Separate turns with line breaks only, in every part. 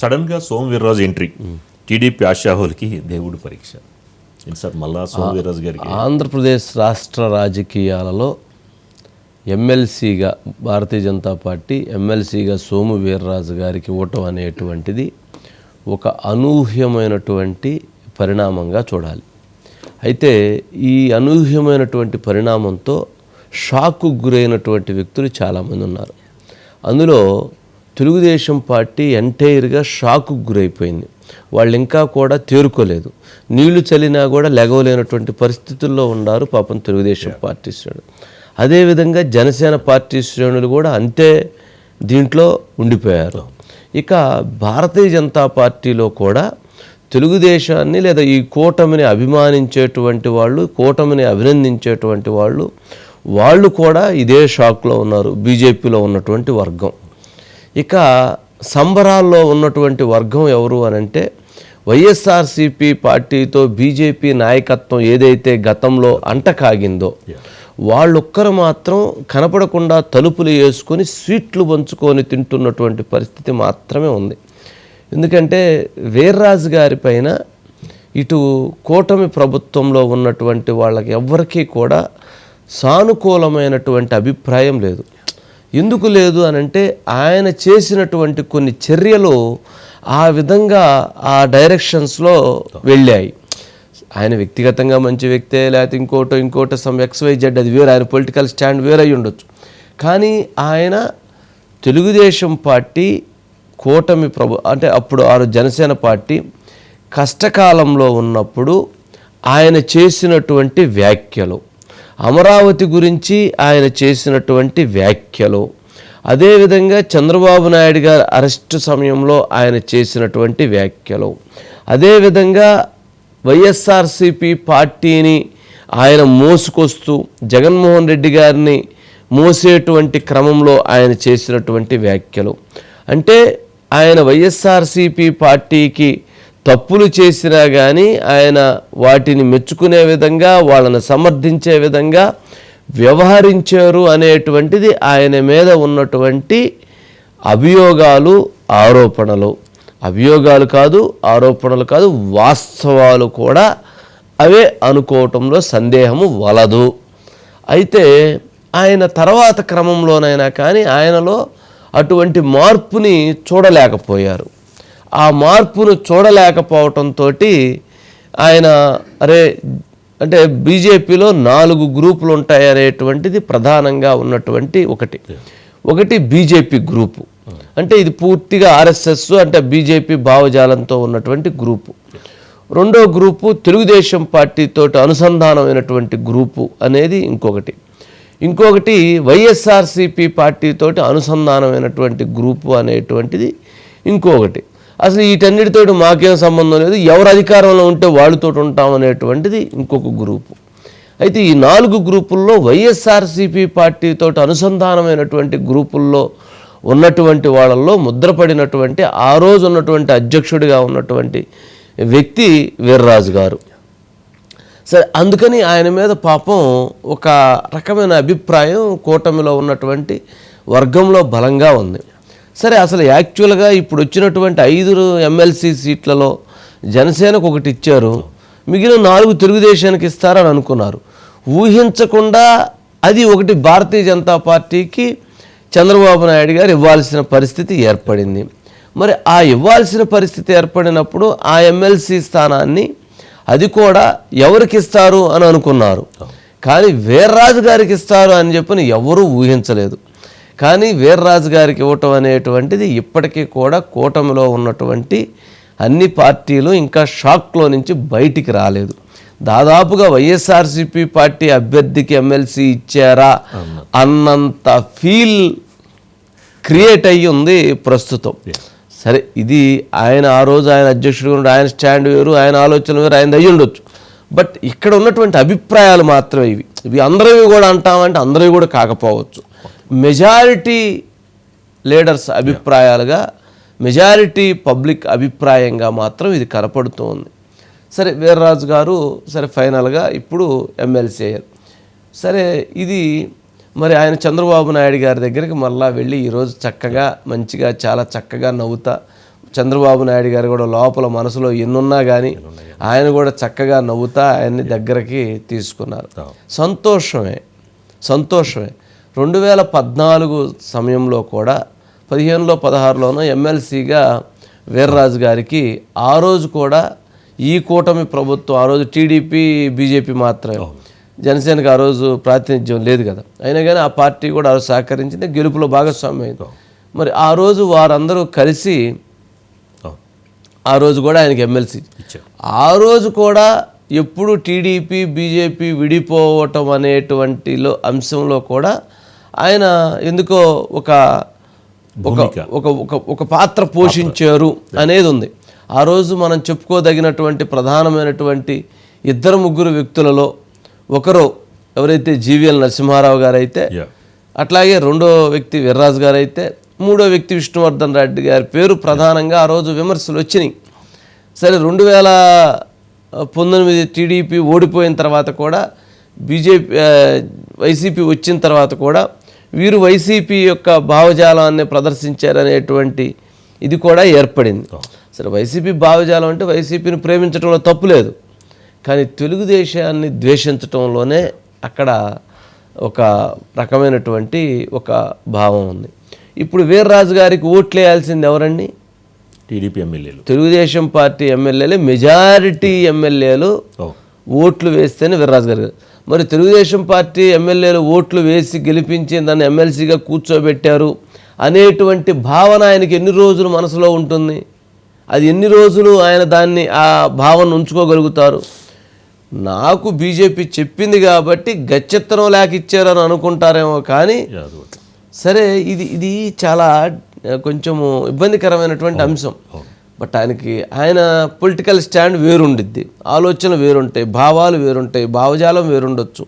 సడన్గా Somu Veerraju entry TDP ఆశాహులకి దేవుడు పరీక్ష. సార్ మళ్ళా సోమ వీర్రాజు గారికి?
ఆంధ్రప్రదేశ్ రాష్ట్ర రాజకీయాలలో ఎమ్మెల్సీగా భారతీయ జనతా పార్టీ ఎమ్మెల్సీగా సోము వీర్రాజు గారికి ఇవ్వటం అనేటువంటిది ఒక అనూహ్యమైనటువంటి పరిణామంగా చూడాలి. అయితే ఈ అనూహ్యమైనటువంటి పరిణామంతో షాకు గురైనటువంటి వ్యక్తులు చాలామంది ఉన్నారు. అందులో తెలుగుదేశం పార్టీ ఎంటైర్గా షాకు గురైపోయింది. వాళ్ళు ఇంకా కూడా తేరుకోలేదు. నీళ్ళు చల్లినా కూడా లెగవలేనటువంటి పరిస్థితుల్లో ఉన్నారు పాపం తెలుగుదేశం పార్టీ శ్రేణులు. అదేవిధంగా జనసేన పార్టీ శ్రేణులు కూడా అంతే దీంట్లో ఉండిపోయారు. ఇక భారతీయ జనతా పార్టీలో కూడా తెలుగుదేశాన్ని లేదా ఈ కూటమిని అభిమానించేటువంటి వాళ్ళు కూటమిని అభినందించేటువంటి వాళ్ళు వాళ్ళు కూడా ఇదే షాక్లో ఉన్నారు. బీజేపీలో ఉన్నటువంటి వర్గం. ఇక సంబరాల్లో ఉన్నటువంటి వర్గం ఎవరు అని అంటే వైఎస్ఆర్సిపి పార్టీతో బీజేపీ నాయకత్వం ఏదైతే గతంలో అంటకాగిందో వాళ్ళొక్కరు మాత్రం కనపడకుండా తలుపులు వేసుకొని స్వీట్లు పంచుకొని తింటున్నటువంటి పరిస్థితి మాత్రమే ఉంది. ఎందుకంటే వీర్రాజు గారి పైన ఇటు కూటమి ప్రభుత్వంలో ఉన్నటువంటి వాళ్ళకి ఎవ్వరికీ కూడా సానుకూలమైనటువంటి అభిప్రాయం లేదు. ఎందుకు లేదు అని అంటే ఆయన చేసినటువంటి కొన్ని చర్యలు ఆ విధంగా ఆ డైరెక్షన్స్లో వెళ్ళాయి. ఆయన వ్యక్తిగతంగా మంచి వ్యక్తే లేకపోతే ఇంకోటో ఇంకోటో సమ్ ఎక్స్వై జెడ్ అది వేరే. ఆయన పొలిటికల్ స్టాండ్ వేరే అయి ఉండొచ్చు. కానీ ఆయన తెలుగుదేశం పార్టీ కూటమి ప్రభు అంటే అప్పుడు ఆరు జనసేన పార్టీ కష్టకాలంలో ఉన్నప్పుడు ఆయన చేసినటువంటి వ్యాఖ్యలు. అమరావతి గురించి ఆయన చేసినటువంటి వ్యాఖ్యలు. అదేవిధంగా చంద్రబాబు నాయుడు గారి అరెస్టు సమయంలో ఆయన చేసినటువంటి వ్యాఖ్యలు. అదేవిధంగా వైఎస్ఆర్సిపి పార్టీని ఆయన మోసుకొస్తూ జగన్మోహన్ రెడ్డి గారిని మోసేటువంటి క్రమంలో ఆయన చేసినటువంటి వ్యాఖ్యలు. అంటే ఆయన వైఎస్ఆర్సిపి పార్టీకి తప్పులు చేసినా కానీ ఆయన వాటిని మెచ్చుకునే విధంగా వాళ్ళని సమర్థించే విధంగా వ్యవహరించారు అనేటువంటిది ఆయన మీద ఉన్నటువంటి అభియోగాలు ఆరోపణలు. అభియోగాలు కాదు ఆరోపణలు కాదు వాస్తవాలు కూడా అవే అనుకోవటంలో సందేహము వలదు. అయితే ఆయన తర్వాత క్రమంలోనైనా కానీ ఆయనలో అటువంటి మార్పుని చూడలేకపోయారు. ఆ మార్పును చూడలేకపోవటంతో ఆయన అరే అంటే బీజేపీలో నాలుగు గ్రూపులు ఉంటాయి అనేటువంటిది ప్రధానంగా ఉన్నటువంటి ఒకటి. ఒకటి బీజేపీ గ్రూపు. అంటే ఇది పూర్తిగా ఆర్ఎస్ఎస్ అంటే బీజేపీ భావజాలంతో ఉన్నటువంటి గ్రూపు. రెండో గ్రూపు తెలుగుదేశం పార్టీతో అనుసంధానమైనటువంటి గ్రూపు అనేది ఇంకొకటి. ఇంకొకటి వైఎస్ఆర్సిపి పార్టీతోటి అనుసంధానమైనటువంటి గ్రూపు అనేటువంటిది ఇంకొకటి. అసలు వీటన్నిటితో మాకేం సంబంధం లేదు. ఎవరు అధికారంలో ఉంటే వాళ్ళతో ఉంటాం అనేటువంటిది ఇంకొక గ్రూపు. అయితే ఈ నాలుగు గ్రూపుల్లో వైఎస్ఆర్సీపీ పార్టీతో అనుసంధానమైనటువంటి గ్రూపుల్లో ఉన్నటువంటి వాళ్ళల్లో ముద్రపడినటువంటి ఆ రోజు ఉన్నటువంటి అధ్యక్షుడిగా ఉన్నటువంటి వ్యక్తి వీర్రాజు గారు. సరే అందుకని ఆయన మీద పాపం ఒక రకమైన అభిప్రాయం కూటమిలో ఉన్నటువంటి వర్గంలో బలంగా ఉంది. సరే అసలు యాక్చువల్గా ఇప్పుడు వచ్చినటువంటి ఐదు ఎమ్మెల్సీ సీట్లలో జనసేనకు ఒకటి ఇచ్చారు. మిగిలిన నాలుగు తెలుగుదేశానికి ఇస్తారని అనుకున్నారు. ఊహించకుండా అది ఒకటి భారతీయ జనతా పార్టీకి చంద్రబాబు నాయుడు గారు ఇవ్వాల్సిన పరిస్థితి ఏర్పడింది. మరి ఆ ఇవ్వాల్సిన పరిస్థితి ఏర్పడినప్పుడు ఆ ఎమ్మెల్సీ స్థానాన్ని అది కూడా ఎవరికి ఇస్తారు అని అనుకున్నారు. కానీ వీర్రాజు గారికి ఇస్తారు అని చెప్పని ఎవరూ ఊహించలేదు. కానీ వీర్రాజు గారికి ఇవ్వటం అనేటువంటిది ఇప్పటికీ కూడా కూటమిలో ఉన్నటువంటి అన్ని పార్టీలు ఇంకా షాక్లో నుంచి బయటికి రాలేదు. దాదాపుగా వైఎస్ఆర్సిపి పార్టీ అభ్యర్థికి ఎమ్మెల్సీ ఇచ్చారా అన్నంత ఫీల్ క్రియేట్ అయ్యి ఉంది ప్రస్తుతం. సరే ఇది ఆయన ఆ రోజు ఆయన అధ్యక్షుడు ఆయన స్టాండ్ వేరు ఆయన ఆలోచన వేరు ఆయన అయ్యి ఉండొచ్చు. బట్ ఇక్కడ ఉన్నటువంటి అభిప్రాయాలు మాత్రమే ఇవి. ఇవి అందరివి కూడా అంటామంటే అందరివి కూడా కాకపోవచ్చు. మెజారిటీ లీడర్స్ అభిప్రాయాలుగా మెజారిటీ పబ్లిక్ అభిప్రాయంగా మాత్రం ఇది కనపడుతూ ఉంది సరే వీర్రాజు గారు సరే ఫైనల్గా ఇప్పుడు ఎమ్మెల్సీ అయ్యారు. సరే ఇది మరి ఆయన చంద్రబాబు నాయుడు గారి దగ్గరికి మళ్ళా వెళ్ళి ఈరోజు చక్కగా మంచిగా చాలా చక్కగా నవ్వుతా చంద్రబాబు నాయుడు గారు కూడా లోపల మనసులో ఎన్నున్నా కానీ ఆయన కూడా చక్కగా నవ్వుతా ఆయన్ని దగ్గరికి తీసుకున్నారు. సంతోషమే సంతోషమే. రెండు వేల పద్నాలుగు సమయంలో కూడా పదిహేనులో పదహారులోనో ఎమ్మెల్సీగా వీర్రాజు గారికి ఆ రోజు కూడా ఈ కూటమి ప్రభుత్వం ఆ రోజు టీడీపీ బీజేపీ మాత్రమే. జనసేనకి ఆ రోజు ప్రాతినిధ్యం లేదు కదా. అయినా కానీ ఆ పార్టీ కూడా ఆ రోజు సహకరించింది గెలుపులో భాగస్వామ్యం మరి ఆ రోజు వారందరూ కలిసి ఆ రోజు కూడా ఆయనకి ఎమ్మెల్సీ. ఆ రోజు కూడా ఎప్పుడు టీడీపీ బీజేపీ విడిపోవటం అనేటువంటిలో అంశంలో కూడా ఆయన ఎందుకో ఒక ఒక ఒక ఒక పాత్ర పోషించారు అనేది ఉంది. ఆ రోజు మనం చెప్పుకోదగినటువంటి ప్రధానమైనటువంటి ఇద్దరు ముగ్గురు వ్యక్తులలో ఒకరు ఎవరైతే జీవీఎల్ నరసింహారావు గారు అయితే
యా
అట్లాగే రెండో వ్యక్తి వీర్రాజు గారు అయితే మూడో వ్యక్తి విష్ణువర్ధన్ రెడ్డి గారి పేరు ప్రధానంగా ఆ రోజు విమర్శలు వచ్చినాయి. సరే రెండు వేల పంతొమ్మిది టీడీపీ ఓడిపోయిన తర్వాత కూడా బీజేపీ వైసీపీ వచ్చిన తర్వాత కూడా వీరు వైసీపీ యొక్క భావజాలాన్ని ప్రదర్శించారనేటువంటి ఇది కూడా ఏర్పడింది. సరే వైసీపీ భావజాలం అంటే వైసీపీని ప్రేమించడంలో తప్పు లేదు. కానీ తెలుగుదేశాన్ని ద్వేషించటంలోనే అక్కడ ఒక రకమైనటువంటి ఒక భావం ఉంది. ఇప్పుడు వీర్రాజు గారికి ఓట్లు వేయాల్సింది ఎవరండి?
టీడీపీ ఎమ్మెల్యేలు.
తెలుగుదేశం పార్టీ ఎమ్మెల్యేలు మెజారిటీ ఎమ్మెల్యేలు ఓట్లు వేస్తేనే వీర్రాజు గారు. మరి తెలుగుదేశం పార్టీ ఎమ్మెల్యేలు ఓట్లు వేసి గెలిపించి దాన్ని ఎమ్మెల్సీగా కూర్చోబెట్టారు అనేటువంటి భావన ఆయనకి ఎన్ని రోజులు మనసులో ఉంటుంది? అది ఎన్ని రోజులు ఆయన దాన్ని ఆ భావన ఉంచుకోగలుగుతారు? నాకు బీజేపీ చెప్పింది కాబట్టి గచ్చెత్తనం లేక ఇచ్చారని అనుకుంటారేమో కానీ. సరే ఇది ఇది చాలా కొంచెము ఇబ్బందికరమైనటువంటి అంశం. బట్ ఆయనకి ఆయన పొలిటికల్ స్టాండ్ వేరుండిద్ది. ఆలోచనలు వేరుంటాయి భావాలు వేరుంటాయి భావజాలం వేరుండొచ్చు.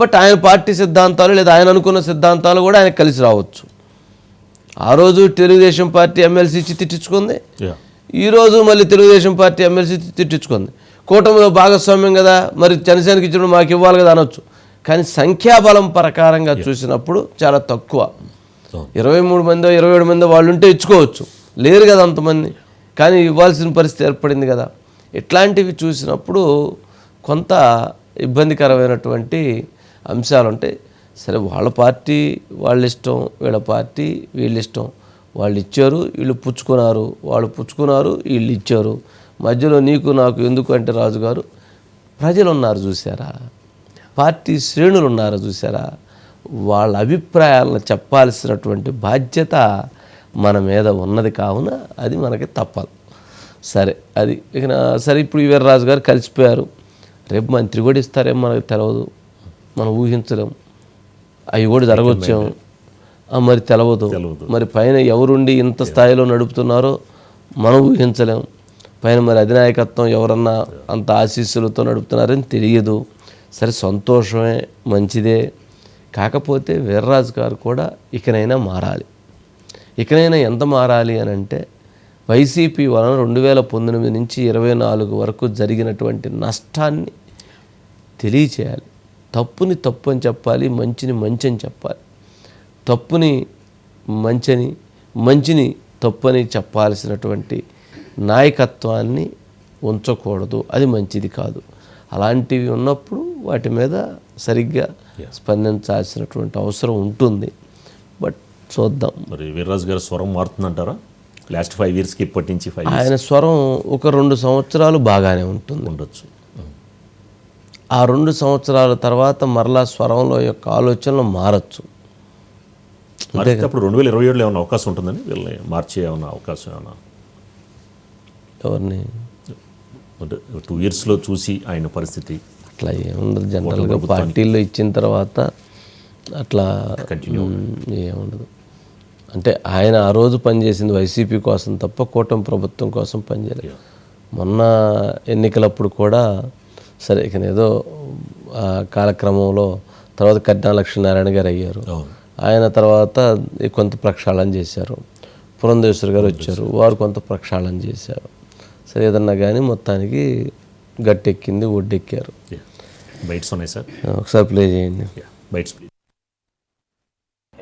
బట్ ఆయన పార్టీ సిద్ధాంతాలు లేదా ఆయన అనుకున్న సిద్ధాంతాలు కూడా ఆయన కలిసి రావచ్చు. ఆ రోజు తెలుగుదేశం పార్టీ ఎమ్మెల్సీ ఇచ్చి తిట్టించుకుంది. ఈరోజు మళ్ళీ తెలుగుదేశం పార్టీ ఎమ్మెల్సీ తిట్టించుకుంది. కూటమిలో భాగస్వామ్యం కదా మరి జనసేనకి ఇచ్చినప్పుడు మాకు ఇవ్వాలి కదా అనొచ్చు. కానీ సంఖ్యాబలం ప్రకారంగా చూసినప్పుడు చాలా తక్కువ. ఇరవై మూడు మందో ఇరవై ఏడు మందో వాళ్ళు ఉంటే ఇచ్చుకోవచ్చు. లేరు కదా అంతమంది. కానీ ఇవ్వాల్సిన పరిస్థితి ఏర్పడింది కదా. ఇట్లాంటివి చూసినప్పుడు కొంత ఇబ్బందికరమైనటువంటి అంశాలు ఉంటాయి సరే వాళ్ళ పార్టీ వాళ్ళ ఇష్టం వీళ్ళ పార్టీ వీళ్ళ ఇష్టం వాళ్ళు ఇచ్చారు వీళ్ళు పుచ్చుకున్నారు వాళ్ళు పుచ్చుకున్నారు వీళ్ళు ఇచ్చారు మధ్యలో నీకు నాకు ఎందుకు అంటే రాజుగారు ప్రజలు ఉన్నారు చూసారా పార్టీ శ్రేణులు ఉన్నారు చూసారా వాళ్ళ అభిప్రాయాలను చెప్పాల్సినటువంటి బాధ్యత మన మీద ఉన్నది కావున అది మనకి తప్పదు. సరే అది ఇక సరే ఇప్పుడు వీర్రాజు గారు కలిసిపోయారు. రేపు మంత్రి కూడా ఇస్తారేమో మనకు తెలియదు మనం ఊహించలేం. అవి కూడా జరగవచ్చేమో మరి తెలవదు.
తెలవదు.
మరి పైన ఎవరుండి ఇంత స్థాయిలో నడుపుతున్నారో మనం ఊహించలేం. పైన మరి అధినాయకత్వం ఎవరన్నా అంత ఆశీస్సులతో నడుపుతున్నారని తెలియదు. సరే సంతోషమే మంచిదే. కాకపోతే వీర్రాజు గారు కూడా ఇకనైనా మారాలి. ఇకనైనా ఎంత మారాలి అని అంటే వైసీపీ వలన రెండు వేల పంతొమ్మిది నుంచి ఇరవై నాలుగు వరకు జరిగినటువంటి నష్టాన్ని తెలియచేయాలి. తప్పుని తప్పు అని చెప్పాలి మంచిని మంచి అని చెప్పాలి. తప్పుని మంచని మంచిని తప్పని చెప్పాల్సినటువంటి నాయకత్వాన్ని ఉంచకూడదు. అది మంచిది కాదు. అలాంటివి ఉన్నప్పుడు వాటి మీద సరిగ్గా స్పందించాల్సినటువంటి అవసరం ఉంటుంది. బట్ చూద్దాం.
మరి వీర్రాజు గారి స్వరం మారుతుందంటారా? లాస్ట్ ఫైవ్ ఇయర్స్కి ఇప్పటి నుంచి ఫైవ్
ఆయన స్వరం ఒక రెండు సంవత్సరాలు బాగానే ఉంటుంది.
ఉండొచ్చు.
ఆ. రెండు సంవత్సరాల తర్వాత మరలా స్వరంలో యొక్క ఆలోచనలు మారచ్చు.
మరి అప్పుడు రెండు వేల ఇరవై ఏడులో ఏమైనా అవకాశం ఉంటుందని వీళ్ళని మార్చే ఏమైనా అవకాశం ఏమైనా
ఎవరిని?
టూ ఇయర్స్లో చూసి ఆయన పరిస్థితి.
అట్లా ఏముండదు జనరల్గా పార్టీల్లో ఇచ్చిన తర్వాత అట్లా. మ్, ఏముండదు అంటే ఆయన ఆ రోజు పనిచేసింది వైసీపీ కోసం తప్ప కూటమి ప్రభుత్వం కోసం పనిచేయలేదు. మొన్న ఎన్నికలప్పుడు కూడా సరే ఇక ఏదో కాలక్రమంలో తర్వాత కట్నా లక్ష్మీనారాయణ గారు అయ్యారు. ఆయన తర్వాత కొంత ప్రక్షాళన చేశారు. పురంధేశ్వర్ గారు వచ్చారు. వారు కొంత ప్రక్షాళన చేశారు. సరే ఏదన్నా కానీ మొత్తానికి గట్టెక్కింది ఒడ్డెక్కారు.
బైట్స్ ఉన్నాయి సార్
ఒకసారి ప్లే చేయండి.
బైట్స్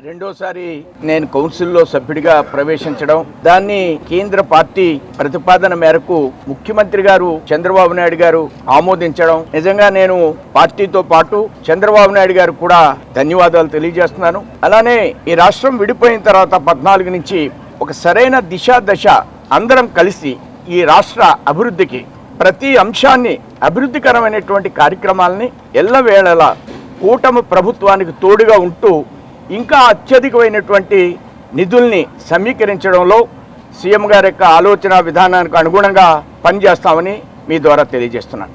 రెండోసారి నేను కౌన్సిల్లో సభ్యుడిగా ప్రవేశించడం దాన్ని కేంద్ర పార్టీ ప్రతిపాదన మేరకు ముఖ్యమంత్రి గారు చంద్రబాబు నాయుడు గారు ఆమోదించడం. నిజంగా నేను పార్టీతో పాటు చంద్రబాబు నాయుడు గారు కూడా ధన్యవాదాలు తెలియజేస్తున్నాను. అలానే ఈ రాష్ట్రం విడిపోయిన తర్వాత పద్నాలుగు నుంచి ఒక సరైన దిశ దశ అందరం కలిసి ఈ రాష్ట్ర అభివృద్ధికి ప్రతి అంశాన్ని అభివృద్ధికరమైనటువంటి కార్యక్రమాలని ఎల్లవేళలా కూటమి ప్రభుత్వానికి తోడుగా ఉంటూ ఇంకా అత్యధికమైనటువంటి నిధుల్ని సమీకరించడంలో సీఎం గారి యొక్క ఆలోచన విధానానికి అనుగుణంగా పనిచేస్తామని మీ ద్వారా తెలియజేస్తున్నాను.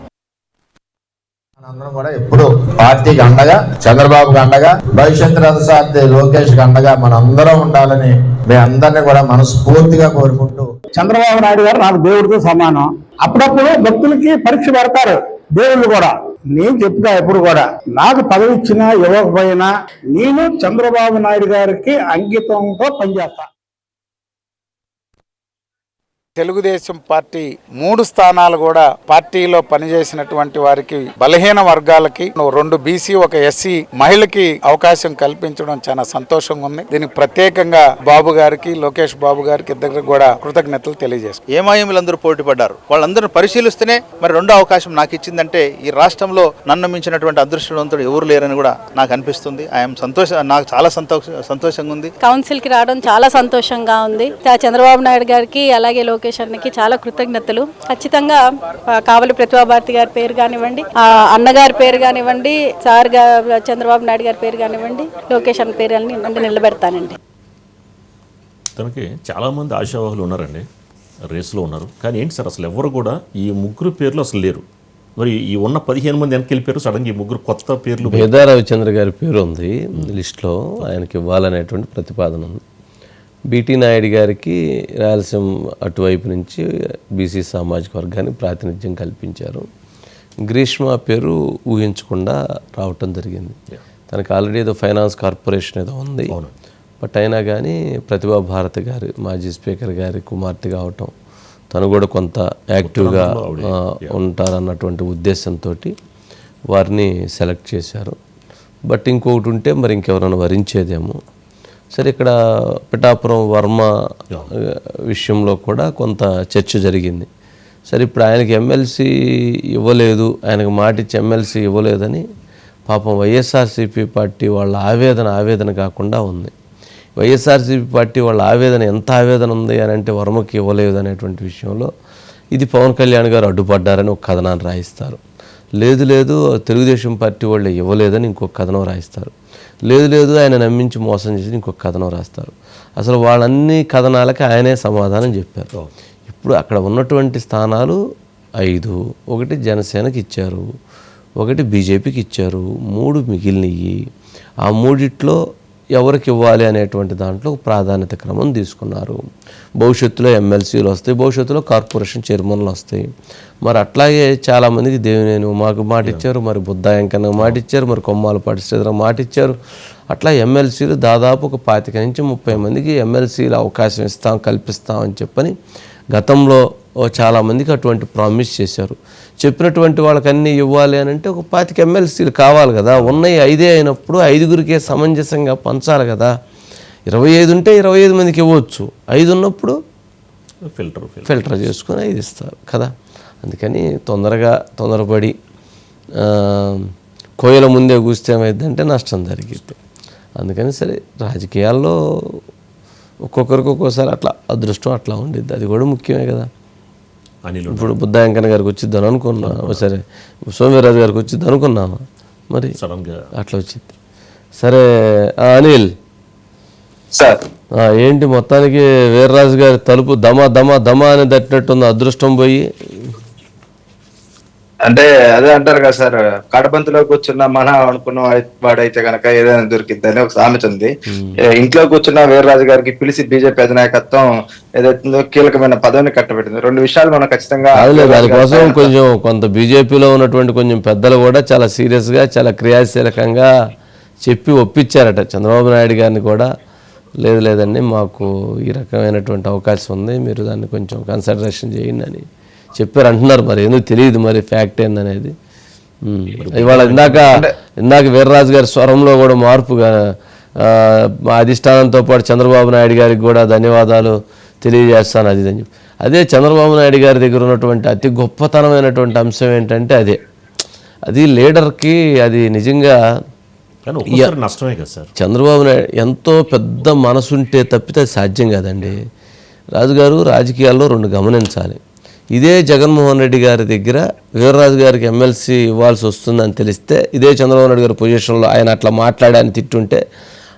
మనందరం కూడా ఎప్పుడు పార్టీకి అండగా చంద్రబాబుకి అండగా భవిష్యత్ రథసారథి లోకేష్కి అండగా మనందరం ఉండాలని మీ అందరినీ కూడా మనస్ఫూర్తిగా కోరుకుంటూ.
చంద్రబాబు నాయుడు గారు నాకు దేవుడితో సమానం. అప్పుడప్పుడు భక్తులకి పరీక్ష పెడతారు దేవుళ్ళు కూడా. నేను చెప్తా ఎప్పుడు కూడా నాకు పదవి ఇచ్చినా ఇవ్వకపోయినా నేను చంద్రబాబు నాయుడు గారికి అంకితంతో పనిచేస్తా.
తెలుగుదేశం పార్టీ మూడు స్థానాలు కూడా పార్టీలో పనిచేసినటువంటి వారికి బలహీన వర్గాలకి రెండు బీసీ ఒక ఎస్సీ మహిళకి అవకాశం కల్పించడం చాలా సంతోషంగా ఉంది. దీనికి ప్రత్యేకంగా బాబు గారికి లోకేష్ బాబు గారికి ఇద్దరికి కూడా కృతజ్ఞతలు తెలియజేస్తాను
ఏమాయములందరూ పోటీ పడ్డారు? వాళ్ళందరూ పరిశీలిస్తేనే మరి రెండో అవకాశం నాకు ఇచ్చిందంటే ఈ రాష్ట్రంలో నన్ను మించినటువంటి అదృష్టవంతుడు ఎవరు లేరని కూడా నాకు అనిపిస్తుంది. ఐఎమ్ సంతోష నాకు చాలా సంతోష సంతోషంగా ఉంది.
కౌన్సిల్కి రావడం చాలా సంతోషంగా ఉంది. చంద్రబాబు నాయుడు గారికి అలాగే లోకేష్ అన్నకి చాలా కృతజ్ఞతలు. ఖచ్చితంగా కావలి ప్రతిభా భారతి గారి పేరు కానివ్వండి ఆ, అన్నగారి పేరు కానివ్వండి సార్ చంద్రబాబు నాయుడు గారి పేరు కానివ్వండి లోకేష్ అన్న పేరు అని నిలబెడతానండి.
తనకి చాలామంది ఆశావాహులు ఉన్నారండి. రేసులో ఉన్నారు. కానీ ఏంటి సార్ అసలు ఎవరు కూడా ఈ ముగ్గురు పేర్లు అసలు లేరు. మరి ఈ ఉన్న పదిహేను మంది వెనక్కి వెళ్ళిపోయారు సడన్గా ఈ ముగ్గురు కొత్త పేర్లు
మేధా రవిచంద్ర గారి పేరు ఉంది లిస్ట్లో. ఆయనకి ఇవ్వాలనేటువంటి ప్రతిపాదన ఉంది. బీటీ నాయుడు గారికి రాయలసీమ అటువైపు నుంచి బీసీ సామాజిక వర్గానికి ప్రాతినిధ్యం కల్పించారు. గ్రీష్మ పేరు ఊహించకుండా రావటం జరిగింది. తనకి ఆల్రెడీ ఏదో ఫైనాన్స్ కార్పొరేషన్ ఏదో ఉంది. బట్ అయినా కానీ ప్రతిభా భారతి గారి మాజీ స్పీకర్ గారి కుమార్తె కావటం తను కూడా కొంత యాక్టివ్గా ఉంటారన్నటువంటి ఉద్దేశంతో వారిని సెలెక్ట్ చేశారు. బట్ ఇంకొకటి ఉంటే మరి ఇంకెవరైనా వరించేదేమో. సరే ఇక్కడ పిఠాపురం వర్మ విషయంలో కూడా కొంత చర్చ జరిగింది. సరే ఇప్పుడు ఆయనకి ఎమ్మెల్సీ ఇవ్వలేదు ఆయనకు మాట ఇచ్చి ఎమ్మెల్సీ ఇవ్వలేదని పాపం వైఎస్ఆర్సీపీ పార్టీ వాళ్ళ ఆవేదన ఆవేదన కాకుండా ఉంది. వైఎస్ఆర్సీపీ పార్టీ వాళ్ళ ఆవేదన ఎంత ఆవేదన ఉంది అని అంటే వర్మకి ఇవ్వలేదు అనేటువంటి విషయంలో ఇది పవన్ కళ్యాణ్ గారు అడ్డుపడ్డారని ఒక కథనాన్ని రాయిస్తారు. లేదు లేదు తెలుగుదేశం పార్టీ వాళ్ళు ఇవ్వలేదని ఇంకొక కథనం రాయిస్తారు. లేదు లేదు ఆయన నమ్మించి మోసం చేసి ఇంకొక కథనం రాస్తారు. అసలు వాళ్ళన్ని కథనాలకి ఆయనే సమాధానం చెప్పారు. ఇప్పుడు అక్కడ ఉన్నటువంటి స్థానాలు ఐదు. ఒకటి జనసేనకి ఇచ్చారు. ఒకటి బీజేపీకి ఇచ్చారు. మూడు మిగిలినవి ఆ మూడిట్లో ఎవరికి ఇవ్వాలి అనేటువంటి దాంట్లో ప్రాధాన్యత క్రమం తీసుకున్నారు. భవిష్యత్తులో ఎమ్మెల్సీలు వస్తాయి భవిష్యత్తులో కార్పొరేషన్ చైర్మన్లు వస్తాయి. మరి అట్లాగే చాలామందికి దేవినేని మాకు మాట ఇచ్చారు మరి బుద్ధాయంకన్న మాట ఇచ్చారు మరి కొమ్మాలపాటి శ్రీధర మాట ఇచ్చారు. అట్లా ఎమ్మెల్సీలు దాదాపు ఒక పాతిక నుంచి ముప్పై మందికి ఎమ్మెల్సీలు అవకాశం ఇస్తాం కల్పిస్తాం అని చెప్పని గతంలో చాలామందికి అటువంటి ప్రామిస్ చేశారు. చెప్పినటువంటి వాళ్ళకి అన్నీ ఇవ్వాలి అని అంటే ఒక పాతిక ఎమ్మెల్సీలు కావాలి కదా. ఉన్నాయి ఐదే అయినప్పుడు ఐదుగురికే సమంజసంగా పంచాలి కదా. ఇరవై ఐదు ఉంటే ఇరవై ఐదు మందికి ఇవ్వచ్చు. ఐదు ఉన్నప్పుడు
ఫిల్టర్ ఫిల్టర్
చేసుకొని ఐదు ఇస్తారు కదా. అందుకని తొందరగా తొందరపడి కోయల ముందే కూస్తే ఏమైందంటే నష్టం జరిగింది అందుకని సరే రాజకీయాల్లో ఒక్కొక్కరికి ఒక్కోసారి అట్లా అదృష్టం అట్లా ఉండిద్ది. అది కూడా ముఖ్యమే కదా.
అనిల్
ఇప్పుడు బుద్ధాయంకన్ గారికి వచ్చిద్దని అనుకున్నా. సరే సోమవీరాజు గారికి వచ్చిద్ది అనుకున్నాము మరి
సడన్గా
అట్లా వచ్చింది. సరే ఆ, అనిల్.
సార్.
ఆ, ఏంటి మొత్తానికి వీర్రాజు గారి తలుపు దమ దమ దమ అని తట్టినట్టుంది. అదృష్టం పోయి
అంటే అదే అంటారు కదా సార్ కడబంతిలో కూర్చున్న మన అనుకున్న వాడి- వాడైతే గనక ఏదైనా దొరికిద్దని ఒక సామెత ఉంది. ఇంట్లో కూర్చున్న వీర్రాజు గారికి పిలిచి బీజేపీ అధినాయకత్వం ఏదైతుందో కీలకమైన పదవిని కట్టబెట్టింది. రెండు విషయాలు మనం ఖచ్చితంగా
దానికోసం కొంచెం కొంత బీజేపీలో ఉన్నటువంటి కొంచెం పెద్దలు కూడా చాలా సీరియస్గా చాలా క్రియాశీలకంగా చెప్పి ఒప్పించారట చంద్రబాబు నాయుడు గారిని కూడా. లేదు లేదండి మాకు ఈ రకమైనటువంటి అవకాశం ఉంది. మీరు దాన్ని కొంచెం కన్సిడరేషన్ చేయండి అని చెప్పారు అంటున్నారు మరి. ఎందుకు తెలియదు మరి ఫ్యాక్ట్ ఏందనేది. ఇవాళ ఇందాక ఇందాక వీర్రాజు గారి స్వరంలో కూడా మార్పుగా మా అధిష్టానంతో పాటు చంద్రబాబు నాయుడు గారికి కూడా ధన్యవాదాలు తెలియజేస్తాను అది అని చెప్పి. అదే చంద్రబాబు నాయుడు గారి దగ్గర ఉన్నటువంటి అతి గొప్పతనమైనటువంటి అంశం ఏంటంటే అదే. అది లీడర్కి అది నిజంగా
నష్టమే కదా సార్.
చంద్రబాబు నాయుడు ఎంతో పెద్ద మనసుంటే తప్పితే అది సాధ్యం కాదండి. రాజుగారు రాజకీయాల్లో రెండు గమనించాలి. ఇదే జగన్మోహన్ రెడ్డి గారి దగ్గర వీర్రాజు గారికి ఎమ్మెల్సీ ఇవ్వాల్సి వస్తుందని తెలిస్తే ఇదే చంద్రబాబు నాయుడు గారి పొజిషన్లో ఆయన అట్లా మాట్లాడాని తిట్టుంటే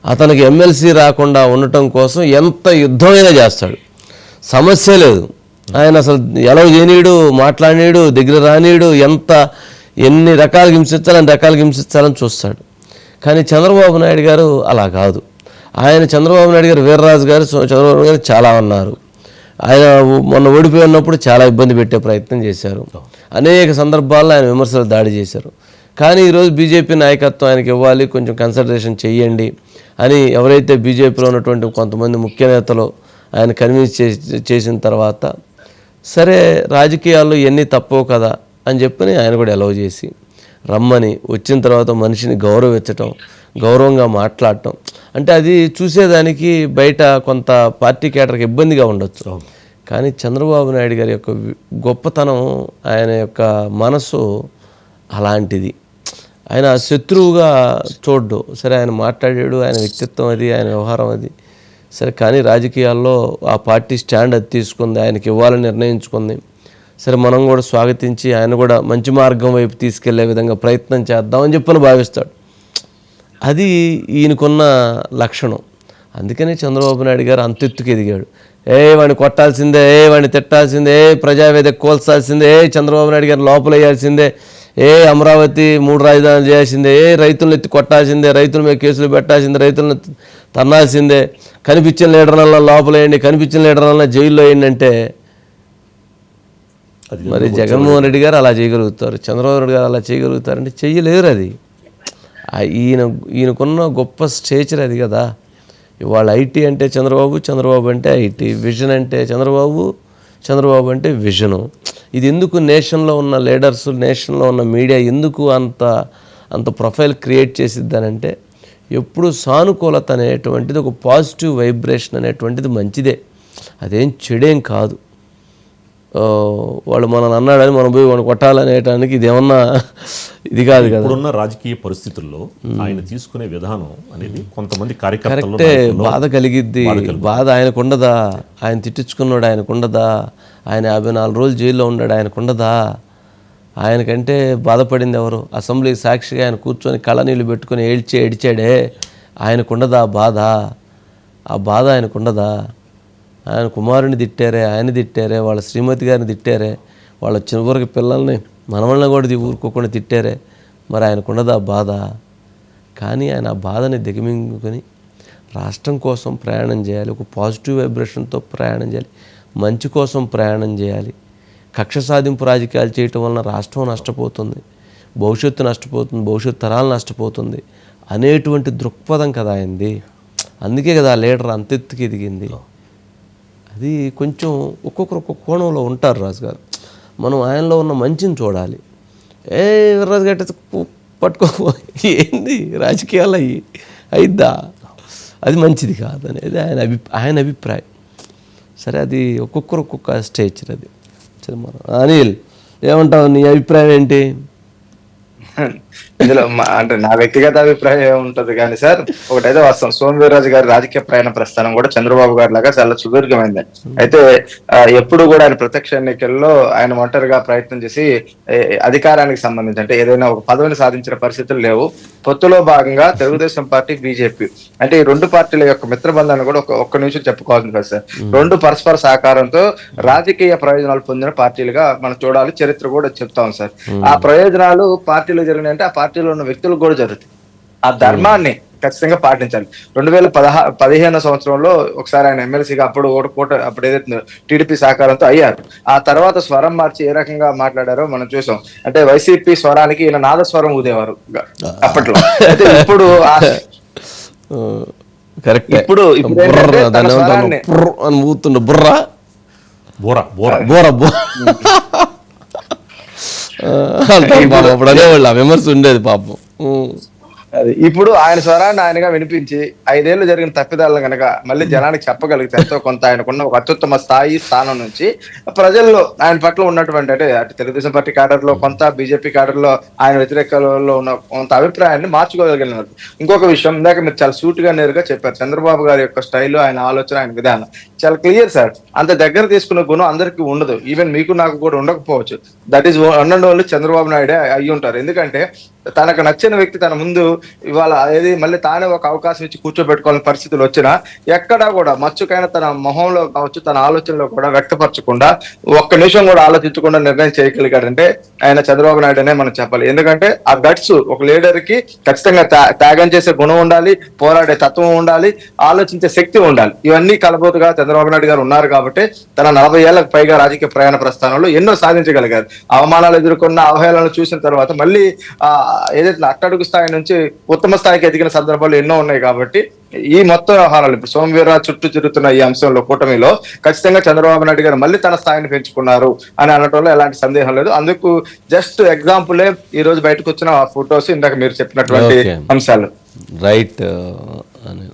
అతనికి ఎమ్మెల్సీ రాకుండా ఉండటం కోసం ఎంత యుద్ధమైనా చేస్తాడు. సమస్య లేదు. ఆయన అసలు ఎలా చేయనీయుడు మాట్లాడినీడు దగ్గర రానీయుడు ఎంత ఎన్ని రకాలు హింసించాలని రకాలు హింసించాలని చూస్తాడు. కానీ చంద్రబాబు నాయుడు గారు అలా కాదు. ఆయన చంద్రబాబు నాయుడు గారు వీర్రాజు గారు చంద్రబాబు గారు చాలా ఉన్నారు. ఆయన మొన్న ఓడిపోయి ఉన్నప్పుడు చాలా ఇబ్బంది పెట్టే ప్రయత్నం చేశారు. అనేక సందర్భాల్లో ఆయన విమర్శలు దాడి చేశారు. కానీ ఈరోజు బీజేపీ నాయకత్వం ఆయనకి ఇవ్వాలి కొంచెం కన్సల్టేషన్ చెయ్యండి అని ఎవరైతే బీజేపీలో ఉన్నటువంటి కొంతమంది ముఖ్య నేతలు ఆయన కన్విన్స్ చేసి చేసిన తర్వాత సరే రాజకీయాల్లో ఇవన్నీ తప్పవు కదా అని చెప్పని ఆయన కూడా ఎలవ్ చేసి రమ్మని వచ్చిన తర్వాత మనిషిని గౌరవించటం గౌరవంగా మాట్లాడటం. అంటే అది చూసేదానికి బయట కొంత పార్టీ కేటర్కి ఇబ్బందిగా ఉండొచ్చు. కానీ చంద్రబాబు నాయుడు గారి యొక్క గొప్పతనం ఆయన యొక్క మనసు అలాంటిది. ఆయన శత్రువుగా చూడ్డు సరే ఆయన మాట్లాడాడు ఆయన వ్యక్తిత్వం అది ఆయన వ్యవహారం అది. సరే కానీ రాజకీయాల్లో ఆ పార్టీ స్టాండ్ అది తీసుకుంది ఆయనకి ఇవ్వాలని నిర్ణయించుకుంది. సరే మనం కూడా స్వాగతించి ఆయన కూడా మంచి మార్గం వైపు తీసుకెళ్ళే విధంగా ప్రయత్నం చేద్దామని చెప్పని భావిస్తాడు. అది ఈయనకున్న లక్షణం. అందుకనే చంద్రబాబు నాయుడు గారు అంతెత్తుకు ఎదిగాడు. ఏ వాడిని కొట్టాల్సిందే ఏ వాడిని తిట్టాల్సిందే ఏ ప్రజావేదిక కోల్చాల్సిందే ఏ చంద్రబాబు నాయుడు గారిని లోపల వేయాల్సిందే ఏ అమరావతి మూడు రాజధానులు చేయాల్సిందే ఏ రైతులను ఎత్తి కొట్టాల్సిందే రైతుల మీద కేసులు పెట్టాల్సిందే రైతులను తన్నాల్సిందే కనిపించిన లీడర్లలో లోపల వేయండి కనిపించిన లీడర్లలో జైల్లో వేయండి అంటే
అది
మరి జగన్మోహన్ రెడ్డి గారు అలా చేయగలుగుతారు చంద్రబాబు నాయుడు గారు అలా చేయగలుగుతారంటే చెయ్యలేరు అది. ఈయన ఈయనకున్న గొప్ప స్టేచర్ అది కదా. ఇవాళ ఐటీ అంటే చంద్రబాబు చంద్రబాబు అంటే ఐటీ విజన్ అంటే చంద్రబాబు చంద్రబాబు అంటే విజను. ఇది ఎందుకు నేషన్లో ఉన్న లీడర్స్ నేషన్లో ఉన్న మీడియా ఎందుకు అంత అంత ప్రొఫైల్ క్రియేట్ చేసిద్దానంటే ఎప్పుడు సానుకూలత అనేటువంటిది ఒక పాజిటివ్ వైబ్రేషన్ అనేటువంటిది మంచిదే. అదేం చెడేం కాదు. వాడు మనల్ని అన్నాడని మనం పోయి వాడు కొట్టాలనేటానికి ఇది ఏమన్నా ఇది కాదు కదా.
ఇప్పుడున్న రాజకీయ పరిస్థితుల్లో ఆయన తీసుకునే విధానం అనేది కొంతమంది
కరెక్టే బాధ కలిగిద్ది. బాధ ఆయనకు ఉండదా? ఆయన తిట్టించుకున్నాడు ఆయనకు ఉండదా? ఆయన యాభై నాలుగు రోజులు జైల్లో ఉన్నాడు ఆయనకు ఉండదా? ఆయనకంటే బాధపడింది ఎవరు? అసెంబ్లీకి సాక్షిగా ఆయన కూర్చొని కళ్ళ నీళ్ళు పెట్టుకొని ఏడ్చి ఏడిచాడే ఆయనకుండదా బాధ? ఆ బాధ ఆయనకుండదా ఆయన కుమారుని తిట్టారే ఆయన తిట్టారే వాళ్ళ శ్రీమతి గారిని తిట్టారే వాళ్ళ చివరికి పిల్లల్ని మనవళ్ళని కూడా ది- ఊరుకోకుండా తిట్టారే. మరి ఆయనకుండదా ఆ బాధ. కానీ ఆయన ఆ బాధని దిగమింగుకొని రాష్ట్రం కోసం ప్రయాణం చేయాలి ఒక పాజిటివ్ వైబ్రేషన్తో ప్రయాణం చేయాలి మంచి కోసం ప్రయాణం చేయాలి. కక్ష సాధింపు రాజకీయాలు చేయటం వలన రాష్ట్రం నష్టపోతుంది భవిష్యత్తు నష్టపోతుంది భవిష్యత్తు తరాలు నష్టపోతుంది అనేటువంటి దృక్పథం కదా ఆయనది. అందుకే కదా ఆ లీడర్ అంతెత్తుకి ఎదిగింది. అది కొంచెం ఒక్కొక్కరు ఒక్కొక్క కోణంలో ఉంటారు రాజుగారు. మనం ఆయనలో ఉన్న మంచిని చూడాలి. ఏ రాజు గట్ట పట్టుకో ఏంది రాజకీయాలు అయ్యి అయిద్దా? అది మంచిది కాదు అనేది ఆయన అభి ఆయన అభిప్రాయం. సరే అది ఒక్కొక్కరు ఒక్కొక్క స్టేజ్ అది. సరే మనం అనిల్ ఏమంటావు? నీ అభిప్రాయం ఏంటి?
ఇందులో అంటే నా వ్యక్తిగత అభిప్రాయం ఏముంటది కానీ సార్ ఒకటైతే వాస్తవం. సోమవీర్రాజు గారి రాజకీయ ప్రయాణ ప్రస్థానం కూడా చంద్రబాబు గారి లాగా చాలా సుదీర్ఘమైంది. అయితే ఎప్పుడు కూడా ఆయన ప్రత్యక్ష ఎన్నికల్లో ఆయన ఒంటరిగా ప్రయత్నం చేసి అధికారానికి సంబంధించి అంటే ఏదైనా ఒక పదవిని సాధించిన పరిస్థితులు లేవు. పొత్తులో భాగంగా తెలుగుదేశం పార్టీ బీజేపీ అంటే ఈ రెండు పార్టీల యొక్క మిత్రబంధాన్ని కూడా ఒక ఒక్క నిమిషం చెప్పుకోవాల్సింది కదా సార్. రెండు పరస్పర సహకారంతో రాజకీయ ప్రయోజనాలు పొందిన పార్టీలుగా మనం చూడాలి. చరిత్ర కూడా చెప్తాం సార్. ఆ ప్రయోజనాలు పార్టీలో జరిగినాయంటే ఆ పార్టీలో ఉన్న వ్యక్తులకు కూడా జరుగుతాయి. ఆ ధర్మాన్ని ఖచ్చితంగా పాటించాలి. రెండు వేల పదహా పదిహేను సంవత్సరంలో ఒకసారి ఆయన ఎమ్మెల్సీగా అప్పుడు ఓటు కోట అప్పుడు ఏదైతే టీడీపీ సహకారంతో అయ్యారు. ఆ తర్వాత స్వరం మార్చి ఏ రకంగా మాట్లాడారో మనం చూసాం. అంటే వైసీపీ స్వరానికి ఈయన నాదస్వరం ఊదేవారు. అప్పట్లో. అయితే ఇప్పుడు ఆ
ఆ, కరెక్టే
ఇప్పుడు- ఇప్పుడు
బుర్ర బుర్ర ఊతుండ బుర్ర? అంటారు పాపం అప్పుడు అనేవాళ్ళు ఆ విమర్శ ఉండేది పాపం.
అది ఇప్పుడు ఆయన స్వరాన్ని ఆయనగా వినిపించి ఐదేళ్ళు జరిగిన తప్పిదాలను కనుక మళ్ళీ జనానికి చెప్పగలిగితే ఎంతో కొంత ఆయనకున్న ఒక అత్యుత్తమ స్థాయి స్థానం నుంచి ప్రజల్లో ఆయన పట్ల ఉన్నటువంటి అంటే అటు తెలుగుదేశం పార్టీ క్యాడర్ కొంత బీజేపీ క్యాడర్ ఆయన వ్యతిరేకలో ఉన్న కొంత అభిప్రాయాన్ని మార్చుకోగలిగినారు. ఇంకొక విషయం ఇందాక మీరు చాలా సూటుగా నేరుగా చెప్పారు చంద్రబాబు గారి యొక్క స్టైల్ ఆయన ఆలోచన ఆయన విధానం. చాలా క్లియర్ సార్. అంత దగ్గర తీసుకున్న గుణం అందరికీ ఉండదు. ఈవెన్ మీకు నాకు కూడా ఉండకపోవచ్చు. That is one and only Chandrababu నాయుడే అయ్యి ఉంటారు. ఎందుకంటే తనకు నచ్చిన వ్యక్తి తన ముందు ఇవాళ ఏది మళ్ళీ తానే ఒక అవకాశం ఇచ్చి కూర్చోబెట్టుకోవాలని పరిస్థితులు వచ్చినా ఎక్కడా కూడా మచ్చుకైనా తన మొహంలో కావచ్చు తన ఆలోచనలో కూడా వ్యక్తపరచకుండా ఒక్క నిమిషం కూడా ఆలోచించకుండా నిర్ణయం చేయగలిగాడంటే ఆయన చంద్రబాబు నాయుడు అనే మనం చెప్పాలి. ఎందుకంటే ఆ గట్స్ ఒక లీడర్కి ఖచ్చితంగా త్యా- త్యాగం చేసే గుణం ఉండాలి పోరాడే తత్వం ఉండాలి ఆలోచించే శక్తి ఉండాలి. ఇవన్నీ కలబోతుగా చంద్రబాబు నాయుడు గారు ఉన్నారు కాబట్టి తన నలభై ఏళ్ళకు పైగా రాజకీయ ప్రయాణ ప్రస్థానంలో ఎన్నో సాధించగలిగారు. అవమానాలు ఎదుర్కొన్న అవహేళనలు చూసిన తర్వాత మళ్ళీ ఆ ఏదైతే అట్టడుగు స్థాయి నుంచి ఉత్తమ స్థాయికి ఎదిగిన సందర్భాలు ఎన్నో ఉన్నాయి కాబట్టి ఈ మొత్తం వ్యవహారాలు ఇప్పుడు సోమవీర్రాజు చుట్టూ తిరుగుతున్న ఈ అంశంలో కూటమిలో ఖచ్చితంగా చంద్రబాబు నాయుడు గారు మళ్ళీ తన స్థాయిని పెంచుకున్నారు అని అనటంలో ఎలాంటి సందేహం లేదు అందుకు జస్ట్ ఎగ్జాంపులే ఈ రోజు బయటకు వచ్చిన ఫొటోస్ ఇందాక మీరు చెప్పినటువంటి. అంశాలు
రైట్ అని